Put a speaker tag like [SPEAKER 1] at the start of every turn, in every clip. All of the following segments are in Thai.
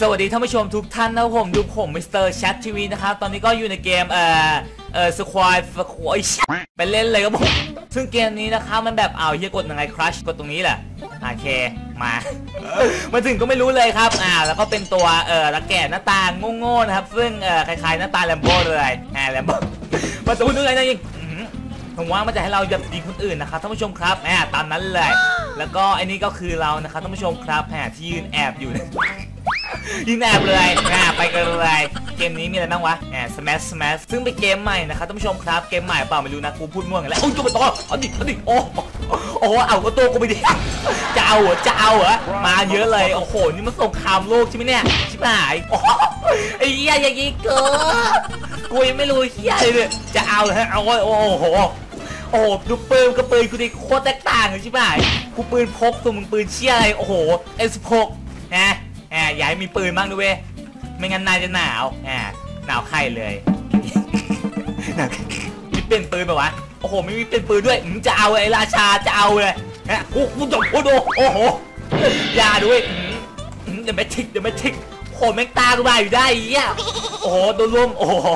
[SPEAKER 1] สวัสดีท่านผู้ชมทุกท่านนะครับผมดูผมมิสเตอร์แชททีวีนะครับ ตอนนี้ก็อยู่ในเกมเอ่อเอ่อสควายสควายไปเล่นเลยครับผม ซึ่งเกมนี้นะครับมันแบบเอาวเฮียกดยังไงครัชกดตรงนี้แหละโอเคมา มาถึงก็ไม่รู้เลยครับ อ่า แล้วก็เป็นตัวเอ่อระแกะหน้าตาโง่ๆนะครับ ซึ่งเอ่อคล้ายๆหน้าตาแลมโบ้เลยอ่าแลมโบ้มาตูนึกอะไรนะยิงผมว่ามันจะให้เราแบบยิงคนอื่นนะครับท่านผู้ชมครับอ่าตามนั้นเลย แล้วก็ไอ้นี่ก็คือเรานะครับท่านผู้ชมครับแหมที่ยืนแอบอยู่ ยิงแอบเลยอ่าไปกันเลยเกมนี้มีอะไรบ้างวะแหม smash smash ซึ่งเป็นเกมใหม่นะครับท่านผู้ชมครับ เกมใหม่เปล่าไม่รู้นะ กูพูดม่วงแล้วโอ้ยจุกตัวเอาดิเอาดิโอ้โอ้เอาก็ตัวกูไปดิจะเอาเหรอจะเอาเหรอมาเยอะเลย โอ้โห นี่มันสงครามโลกใช่ไหมเนี่ย ชิบหายโอ้โหไอ้เหี้ยอย่างงี้เกินกูยังไม่รู้เหี้ยเลย จะเอาเหรอฮะเอาโอ้โหโอ้โหดูปืนกับปืนกูดิโคตรแตกต่างเลยใช่ไหมกูปืนพกตัวมึงปืนเชี่ยอะไร โอ้โห S16 นะ แหมอย่าให้มีปืนบ้างด้วยไม่งั้นนายจะหนาวแหมหนาวไข้เลยหนาวมีเป็นปืนปะวะโอ้โหไม่มีเป็นปืนด้วยอืมจะเอาไอ้ราชาจะเอาเลยฮะกูกูจบกูดูโอ้โหยาด้วยเดี๋ยวไม่ทิกเดี๋ยวไม่ทิกโหแม่งตากูมาอยู่ได้เหี้ยโอ้โหโดนร่วมโอ้โห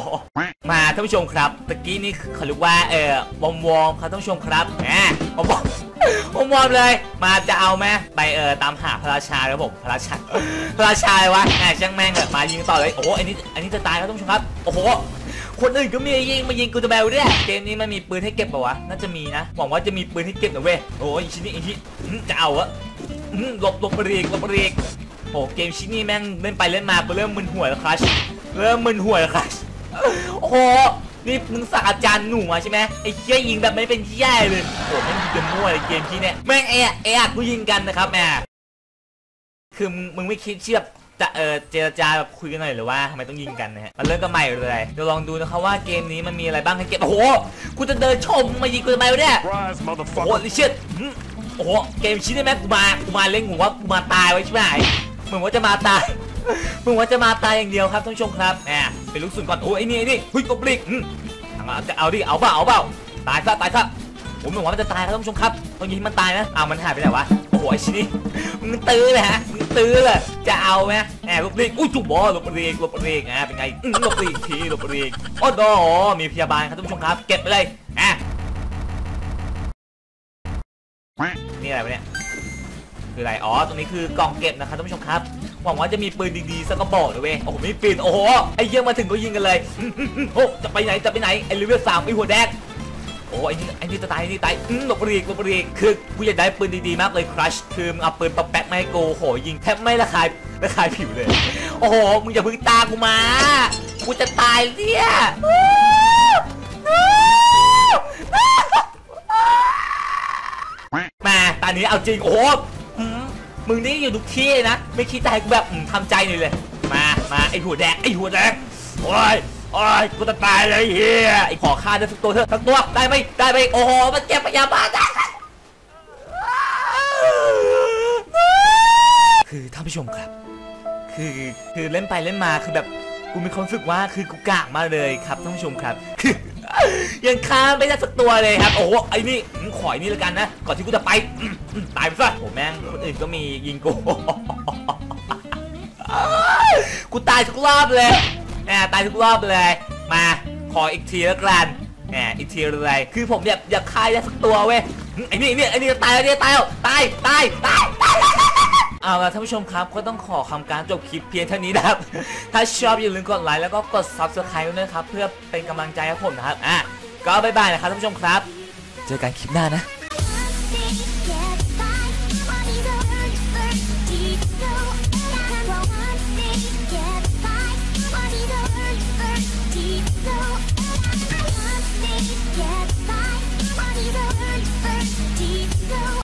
[SPEAKER 1] มาท่านผู้ชมครับตะกี้นี่เขาเรียกว่าเออวอมวอมครับท่านผู้ชมครับแหมวอมวอม วอมวอมเลย มาจะเอาไหมไปเออตามหาพระราชาครับผมพระราชาพระราชาเลยวะแหมช่างแม่งเลยมายิงต่อเลยโอ้โหอันนี้อันนี้จะตายครับท่านผู้ชมครับโอ้โหคนอื่นก็มียิงมายิงกูจะแบลเนี่ยเกมนี้มันมีปืนให้เก็บปะวะน่าจะมีนะหวังว่าจะมีปืนให้เก็บนะเว้ยโอ้ยชิ้นนี้อีกชิ้นอื้อจะเอาอะหลบหลบเรียกหลบเรียกโอ้เกมชิ้นนี้แม่งเล่นไปเล่นมากูเริ่มมึนหัวแล้วครัชเริ่มมึนหัวแล้วครัชโอ้โห นี่มึงสักอาจารย์หนูมาใช่ไหมไอ้เชี่ยยิงแบบไม่เป็นที่แย่เลยโอ้โหแม่งยิงกันมั่วเลยเกมที่เนี่ยแม่งเอะเอะกูยิงกันนะครับแม่คือมึงมึงไม่คิดเชื่อจะเออเจรจาแบบคุยกันหน่อยหรือว่าทำไมต้องยิงกันนะฮะมาเริ่มกันใหม่เลยเดี๋ยวลองดูนะครับว่าเกมนี้มันมีอะไรบ้างให้เก็บโอ้โหกูจะเดินชมมายิงกูทำไมวะเนี่ย
[SPEAKER 2] Surprise,
[SPEAKER 1] โอ้โห
[SPEAKER 2] motherfucker.
[SPEAKER 1] ลิเชตโอ้โหเกมชิ้นนี้แม่งกูมากูมาเล่นหัวกูมาตายไว้ใช่ไหมเหมือนว่าจะมาตายมึงว่าจะมาตายอย่างเดียวครับท่านผู้ชมครับแหม เป็นลูกสุนก่อนโอ้ยไอ้นี่ไอ้นี่เฮ้ยกบลิกอืมจะเอาดิเอาเปล่าเอาเปล่าตายซะตายซะผมหมือนว่ามันจะตายครับท่านผู้ชมครับต้องยิงมันตายนะอ้าวมันหายไปไหนวะโอ้โหไอ้ชิ้นนี้มึงตื้อเลยฮะมึงตื้อเลยจะเอาไหมแหมลบลีกอุ้ยจุบบอลลบลีกลบลีกอะเป็นไงอืมลบลีกทีลบลีกโอ้โหมีพยาบาลครับท่านผู้ชมครับ เก็บไปเลยอะนี่อะไรวะเนี่ย คืออะไร อ๋อ ตรงนี้คือกล่องเก็บนะครับท่านผู้ชมครับ หวังว่าจะมีปืนดีๆสักกระบอกเลยเว้ย โอ้โหมีปืน โอ้โห ไอ้เยี่ยมาถึงก็ยิงกันเลยโอ้จะไปไหน จะไปไหน ไอ้เลเวลสามไอ้หัวแดงโอ้ไอ้นี่ ไอ้นี่จะตาย ไอ้นี่ตายอืมหลบปรีกหลบปรีก คือกูอยากได้ปืนดีๆมากเลยครัช คือเอาปืนปะแป๊กมาให้กูโหยิงแทบไม่ระคายระคายผิวเลย โอ้โห มึงอย่าพึ่งตากูมา กูจะตายเนี่ยมาตอนนี้เอาจริงโอ้ มึงนี่อยู่ทุกที่เลยนะ ไม่คิดจะให้กูแบบอืมทำใจหน่อยเลย มา มาไอหัวแดงไอหัวแดงโอ้ยโอ้ยกูจะตายเลยเฮียไอขอฆ่าได้สักตัวเถอะสักตัวได้ไหมได้ไหมโอ้โหมันเก็บพยาบาลได้คือท่านผู้ชมครับ คือคือเล่นไปเล่นมาคือแบบกูมีความรู้สึกว่าคือกูกากมากเลยครับท่านผู้ชมครับคือ ยังฆ่าไม่ได้สักตัวเลยครับ โอ้โห ไอ้นี่ขอยนี่แล้วกันนะ ก่อนที่กูจะไป ตายไปซะโอ้แม่ง คนอื่นก็มียิงกู กูตายทุกรอบเลยแหมตายทุกรอบเลย มาขออีกทีแล้วกันแหมอีกทีเลยคือผมอยากอยากฆ่าได้สักตัวเว้ย ไอ้นี่ไอ้นี่ไอ้นี่ตายแล้วเนี่ยตายแล้วตาย ตาย ตายตายเอาละท่านผู้ชมครับก็ต้องขอคำการจบคลิปเพียงเท่านี้นะครับ ถ้าชอบอย่าลืมกดไลค์แล้วก็กด subscribe ด้วยนะครับ เพื่อเป็นกำลังใจให้ผมนะครับอะ ก็บายบายนะครับท่านผู้ชมครับ เจอกันคลิปหน้านะ